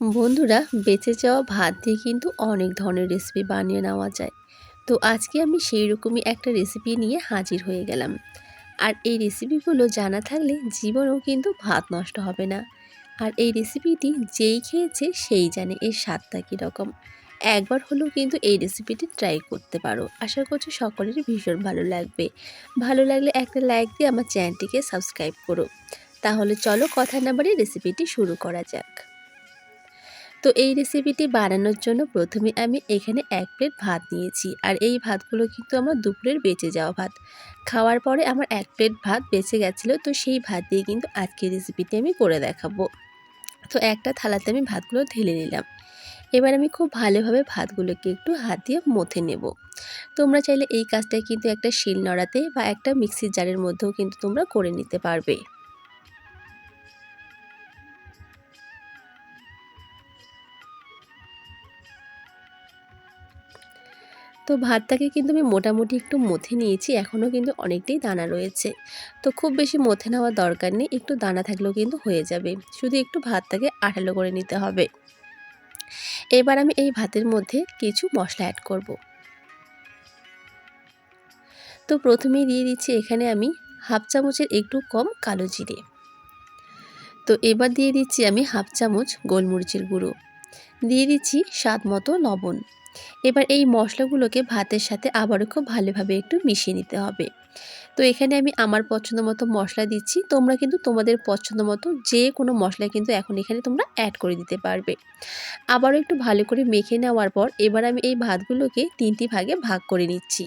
বন্ধুরা, বেঁচে যাওয়া ভাত দিয়ে কিন্তু অনেক ধরনের রেসিপি বানিয়ে নেওয়া যায়। তো আজকে আমি সেই রকমই একটা রেসিপি নিয়ে হাজির হয়ে গেলাম। আর এই রেসিপিগুলো জানা থাকলে জীবনেও কিন্তু ভাত নষ্ট হবে না। আর এই রেসিপিটি যেই খেয়েছে সেই জানে এর স্বাদটা কীরকম একবার হলেও কিন্তু এই রেসিপিটি ট্রাই করতে পারো। আশা করছি সকলেরই ভীষণ ভালো লাগবে। ভালো লাগলে একটা লাইক দিয়ে আমার চ্যানেলটিকে সাবস্ক্রাইব করো। তাহলে চলো কথা না বাড়িয়ে রেসিপিটি শুরু করা যাক। তো এই রেসিপিটি বানানোর জন্য প্রথমে আমি এখানে এক প্লেট ভাত নিয়েছি। আর এই ভাতগুলো কিন্তু আমার দুপুরের বেঁচে যাওয়া ভাত। খাওয়ার পরে আমার এক প্লেট ভাত বেঁচে গেছিল, তো সেই ভাত দিয়ে কিন্তু আজকের রেসিপিটি আমি করে দেখাবো। তো একটা থালাতে আমি ভাতগুলো ঢেলে নিলাম। এবার আমি খুব ভালোভাবে ভাতগুলোকে একটু হাত দিয়ে মথে নেব। তোমরা চাইলে এই কাজটা কিন্তু একটা শিল নড়াতে বা একটা মিক্সির জারের মধ্যেও কিন্তু তোমরা করে নিতে পারবে। তো ভাতটাকে কিন্তু আমি মোটামুটি একটু মথে নিয়েছি, এখনও কিন্তু অনেকটাই দানা রয়েছে। তো খুব বেশি মথে নেওয়ার দরকার নেই, একটু দানা থাকলেও কিন্তু হয়ে যাবে। শুধু একটু ভাতটাকে আঠালো করে নিতে হবে। এবার আমি এই ভাতের মধ্যে কিছু মশলা অ্যাড করব। তো প্রথমেই দিয়ে দিচ্ছি এখানে আমি হাফ চামচের একটু কম কালো জিরে। তো এবার দিয়ে দিচ্ছি আমি হাফ চামচ গোলমরিচের গুঁড়ো। দিয়ে দিচ্ছি স্বাদ মতো লবণ। এবার এই মশলাগুলোকে ভাতের সাথে আবারও খুব ভালোভাবে একটু মিশিয়ে নিতে হবে। তো এখানে আমি আমার পছন্দ মতো মশলা দিচ্ছি। তোমরা কিন্তু তোমাদের পছন্দ মতো যে কোনো মশলা কিন্তু এখন এখানে তোমরা অ্যাড করে দিতে পারবে। আবারও একটু ভালো করে মেখে নেওয়ার পর এবার আমি এই ভাতগুলোকে তিনটি ভাগে ভাগ করে নিচ্ছি।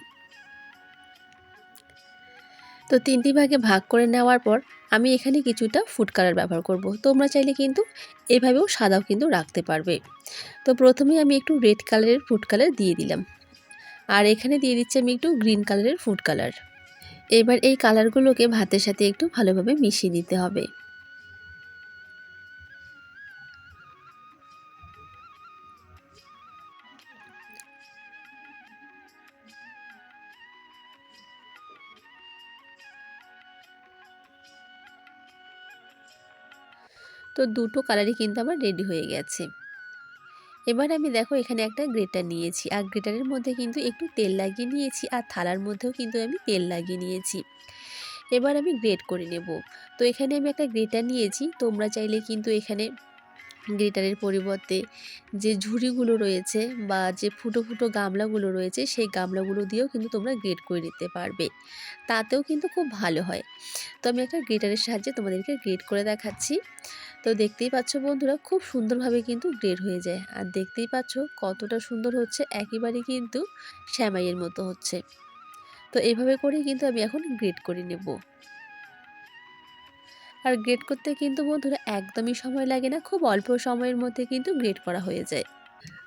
তো তিনটি ভাগে ভাগ করে নেওয়ার পর আমি এখানে কিছুটা ফুড কালার ব্যবহার করব। তোমরা চাইলে কিন্তু এভাবেও সাদাও কিন্তু রাখতে পারবে। তো প্রথমে আমি একটু রেড কালারের ফুড কালার দিয়ে দিলাম। আর এখানে দিয়ে দিচ্ছি আমি একটু গ্রিন কালারের ফুড কালার এবার এই কালারগুলোকে ভাতের সাথে একটু ভালোভাবে মিশিয়ে দিতে হবে। তো দুটো কালারই কিন্তু আমার রেডি হয়ে গেছে। এবার আমি দেখো এখানে একটা গ্রেটার নিয়েছি। আর গ্রেটারের মধ্যে কিন্তু একটু তেল লাগিয়ে নিয়েছি আর থালার মধ্যেও কিন্তু আমি তেল লাগিয়ে নিয়েছি। এবার আমি গ্রেট করে নেব। তো এখানে আমি একটা গ্রেটার নিয়েছি। তোমরা চাইলে কিন্তু এখানে গ্রেটারের পরিবর্তে যে ঝুড়িগুলো রয়েছে বা যে ফুটো ফুটো গামলাগুলো রয়েছে, সেই গামলাগুলো দিয়েও কিন্তু তোমরা গ্রেট করে নিতে পারবে। তাতেও কিন্তু খুব ভালো হয়। তো আমি একটা গ্রেটারের সাহায্যে তোমাদেরকে গ্রেট করে দেখাচ্ছি। তো দেখতেই পাচ্ছ বন্ধুরা, খুব সুন্দরভাবে কিন্তু গ্রেড হয়ে যায়। আর দেখতেই পাচ্ছ কতটা সুন্দর হচ্ছে, একেবারে কিন্তু শ্যামাইয়ের মতো হচ্ছে। তো এইভাবে করে কিন্তু আমি এখন গ্রেড করে নেব। আর গ্রেড করতে কিন্তু বন্ধুরা একদমই সময় লাগে না, খুব অল্প সময়ের মধ্যে কিন্তু গ্রেড করা হয়ে যায়।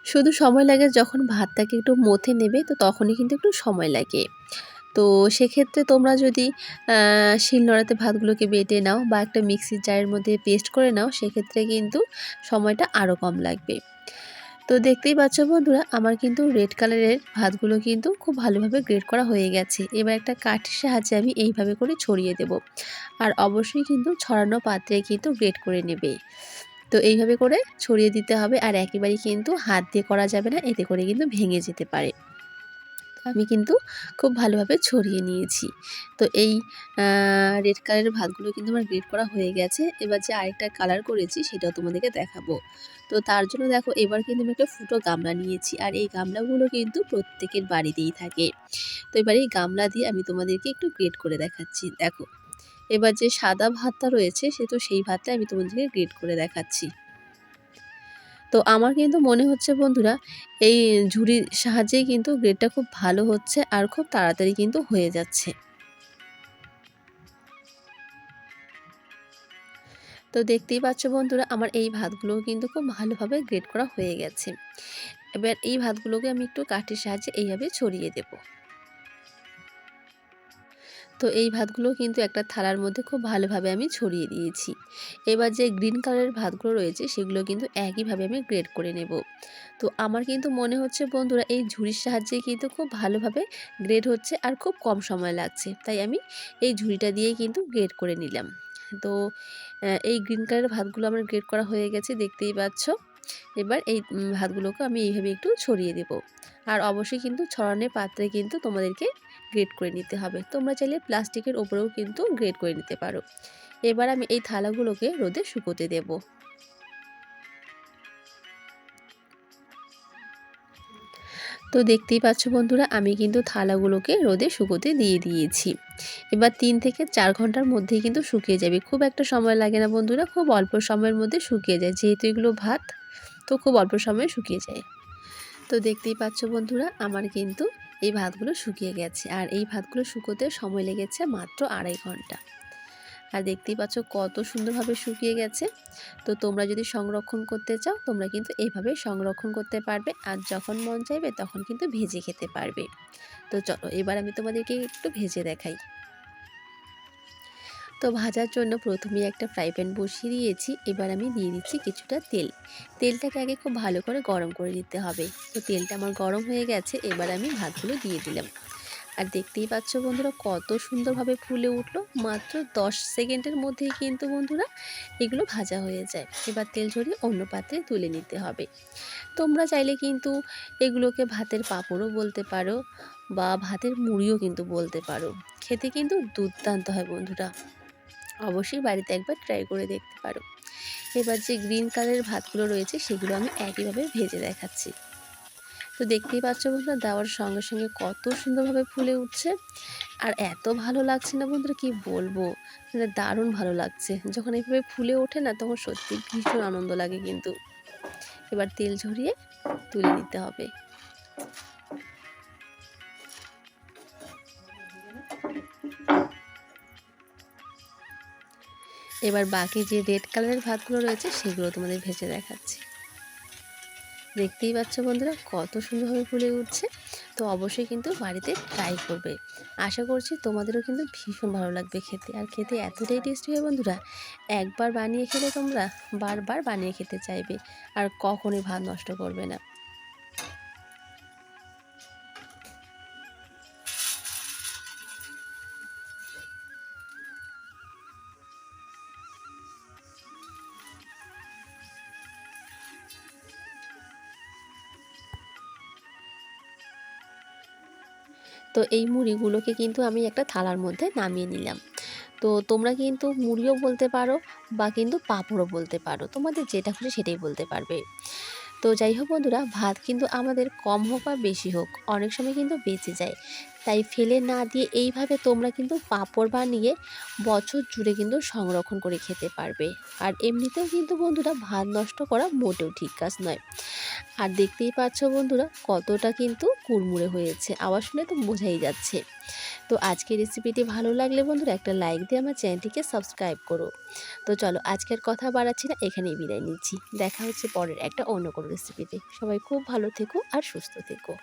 শুধু সময় লাগে যখন ভাতটাকে একটু মথে নেবে, তো তখনই কিন্তু একটু সময় লাগে। তো সেক্ষেত্রে তোমরা যদি শিলনোড়াতে ভাতগুলোকে বেটে নাও বা একটা মিক্সির জারের মধ্যে পেস্ট করে নাও, সেক্ষেত্রে কিন্তু সময়টা আরও কম লাগবে। তো দেখতেই পাচ্ছ বন্ধুরা, আমার কিন্তু রেড কালারের ভাতগুলো কিন্তু খুব ভালোভাবে গ্রেড করা হয়ে গেছে। এবার একটা কাঠের সাহায্যে আমি এইভাবে করে ছড়িয়ে দেব। আর অবশ্যই কিন্তু ছড়ানো পাত্রে কিন্তু গ্রেড করে নেবে। তো এইভাবে করে ছড়িয়ে দিতে হবে আর একেবারেই কিন্তু হাত দিয়ে করা যাবে না, এতে করে কিন্তু ভেঙে যেতে পারে। আমি কিন্তু খুব ভালোভাবে ছড়িয়ে নিয়েছি। তো এই রেড কালারের ভাতগুলো কিন্তু আমার গ্রেড করা হয়ে গেছে। এবার যে আরেকটা কালার করেছি সেটাও তোমাদেরকে দেখাবো। তো তার জন্য দেখো এবার কিন্তু আমি একটা ফুটো গামলা নিয়েছি। আর এই গামলাগুলো কিন্তু প্রত্যেকের বাড়িতেই থাকে। তো এবার এই গামলা দিয়ে আমি তোমাদেরকে একটু গ্রেড করে দেখাচ্ছি। দেখো, এবার যে সাদা ভাতটা রয়েছে সে তো সেই ভাতটা আমি তোমাদেরকে গ্রেড করে দেখাচ্ছি। তো আমার কিন্তু মনে হচ্ছে বন্ধুরা, এই ঝুড়ির সাহায্যেই কিন্তু গ্রেডটা খুব ভালো হচ্ছে আর খুব তাড়াতাড়ি কিন্তু হয়ে যাচ্ছে। তো দেখতেই পাচ্ছ বন্ধুরা, আমার এই ভাতগুলোও কিন্তু খুব ভালোভাবে গ্রেড করা হয়ে গেছে। এবার এই ভাতগুলোকে আমি একটু কাঠের সাহায্যে এইভাবে ছড়িয়ে দেবো। তো এই ভাতগুলো কিন্তু একটা থালার মধ্যে খুব ভালোভাবে আমি ছড়িয়ে দিয়েছি। এবার যে গ্রিন কালারের ভাতগুলো রয়েছে, সেগুলো কিন্তু একইভাবে আমি গ্রেড করে নেব। তো আমার কিন্তু মনে হচ্ছে, বন্ধুরা, এই ঝুড়ির সাহায্যে কিন্তু খুব ভালোভাবে গ্রেড হচ্ছে আর খুব কম সময় লাগছে। তাই আমি এই ঝুড়িটা দিয়েই কিন্তু গ্রেড করে নিলাম। তো এই গ্রিন কালারের ভাতগুলো আমার গ্রেড করা হয়ে গেছে, দেখতেই পাচ্ছ? এবার এই ভাতগুলোকে আমি এইভাবে একটু ছড়িয়ে দেব। আর অবশ্যই কিন্তু ছড়ানোর পাত্রে কিন্তু তোমাদেরকে গ্রেট করে নিতে হবে। তোমরা চাইলে প্লাস্টিকের ওপরেও কিন্তু গ্রেড করে নিতে পারো। এবার আমি এই থালাগুলোকে রোদে শুকোতে দেব। তো দেখতেই পাচ্ছ বন্ধুরা, আমি কিন্তু থালাগুলোকে রোদে শুকোতে দিয়ে দিয়েছি। এবার তিন থেকে চার ঘণ্টার মধ্যেই কিন্তু শুকিয়ে যাবে। খুব একটা সময় লাগে না বন্ধুরা, খুব অল্প সময়ের মধ্যে শুকিয়ে যায়। যেহেতু এগুলো ভাত, তো খুব অল্প সময়ে শুকিয়ে যায়। তো দেখতেই পাচ্ছ বন্ধুরা, আমার কিন্তু এই ভাতগুলো শুকিয়ে গেছে। আর এই ভাতগুলো শুকোতে সময় লেগেছে মাত্র আড়াই ঘণ্টা। আর দেখতেই পাচ্ছ কত সুন্দরভাবে শুকিয়ে গেছে। তো তোমরা যদি সংরক্ষণ করতে চাও, তোমরা কিন্তু এইভাবে সংরক্ষণ করতে পারবে। আর যখন মন চাইবে, তখন কিন্তু ভেজে খেতে পারবে। তো চলো, এবার আমি তোমাদেরকে একটু ভেজে দেখাই। তো ভাজার জন্য প্রথমেই একটা ফ্রাই প্যান বসিয়ে দিয়েছি। এবার আমি দিয়ে দিচ্ছি কিছুটা তেল। তেলটাকে আগে খুব ভালো করে গরম করে নিতে হবে। তো তেলটা আমার গরম হয়ে গেছে, এবার আমি ভাতগুলো দিয়ে দিলাম। আর দেখতেই পাচ্ছ বন্ধুরা, কত সুন্দরভাবে ফুলে উঠল। মাত্র দশ সেকেন্ডের মধ্যেই কিন্তু বন্ধুরা, এগুলো ভাজা হয়ে যায়। এবার তেল ঝরিয়ে অন্য পাত্রে তুলে নিতে হবে। তোমরা চাইলে কিন্তু এগুলোকে ভাতের পাঁপড়ও বলতে পারো, বা ভাতের মুড়িও কিন্তু বলতে পারো। খেতে কিন্তু দুর্দান্ত হয় বন্ধুরা। অবশ্যই বাড়িতে একবার ট্রাই করে দেখতে পারো। এবার যে গ্রিন কালারের ভাতগুলো রয়েছে, সেগুলো আমি একইভাবে ভেজে দেখাচ্ছি। তো দেখতেই পাচ্ছ বন্ধুরা, দেওয়ার সঙ্গে সঙ্গে কত সুন্দরভাবে ফুলে উঠছে। আর এত ভালো লাগছে না বন্ধুরা, কি বলব? মানে দারুণ ভালো লাগছে। যখন এইভাবে ফুলে ওঠে না, তখন সত্যি ভীষণ আনন্দ লাগে কিন্তু। এবার তেল ঝরিয়ে তুলে নিতে হবে। এবার বাকি যে রেড কালারের ভাতগুলো রয়েছে, সেগুলো তোমাদের ভেজে দেখাচ্ছি। দেখতেই পাচ্ছ বন্ধুরা, কত সুন্দরভাবে ফুলে উঠছে। তো অবশ্যই কিন্তু বাড়িতে ট্রাই করবে। আশা করছি তোমাদেরও কিন্তু ভীষণ ভালো লাগবে খেতে। আর খেতে এতটাই টেস্টি হয় বন্ধুরা, একবার বানিয়ে খেলে তোমরা বারবার বানিয়ে খেতে চাইবে। আর কখনোই ভাত নষ্ট করবে না। তো এই মুড়িগুলোকে কিন্তু আমি একটা থালার মধ্যে নামিয়ে নিলাম। তো তোমরা কিন্তু মুড়িও বলতে পারো বা কিন্তু পাঁপড়ও বলতে পারো। তোমাদের যেটা খুশি সেটাই বলতে পারবে। তো যাই হোক বন্ধুরা, ভাত কিন্তু আমাদের কম হোক বা বেশি হোক, অনেক সময় কিন্তু বেঁচে যায়। তাই ফেলে না দিয়ে এইভাবে তোমরা কিন্তু পাঁপড় বানিয়ে বছর জুড়ে কিন্তু সংরক্ষণ করে খেতে পারবে। আর এমনিতেও কিন্তু বন্ধুরা ভাত নষ্ট করা মোটেও ঠিক কাজ নয়। আর দেখতেই পাচ্ছ বন্ধুরা কতটা কিন্তু কুড়মুড়ে হয়েছে, আওয়াজ শুনে তো বোঝাই যাচ্ছে। তো আজকের রেসিপিটি ভালো লাগলে বন্ধুরা একটা লাইক দিয়ে আমার চ্যানেলটিকে সাবস্ক্রাইব করো। তো চলো আজকের কথা বাড়াচ্ছি না, এখানেই বিদায় নিচ্ছি। দেখা হচ্ছে পরের একটা অন্য কোনো রেসিপিতে সবাই খুব ভালো থেকো আর সুস্থ থেকো।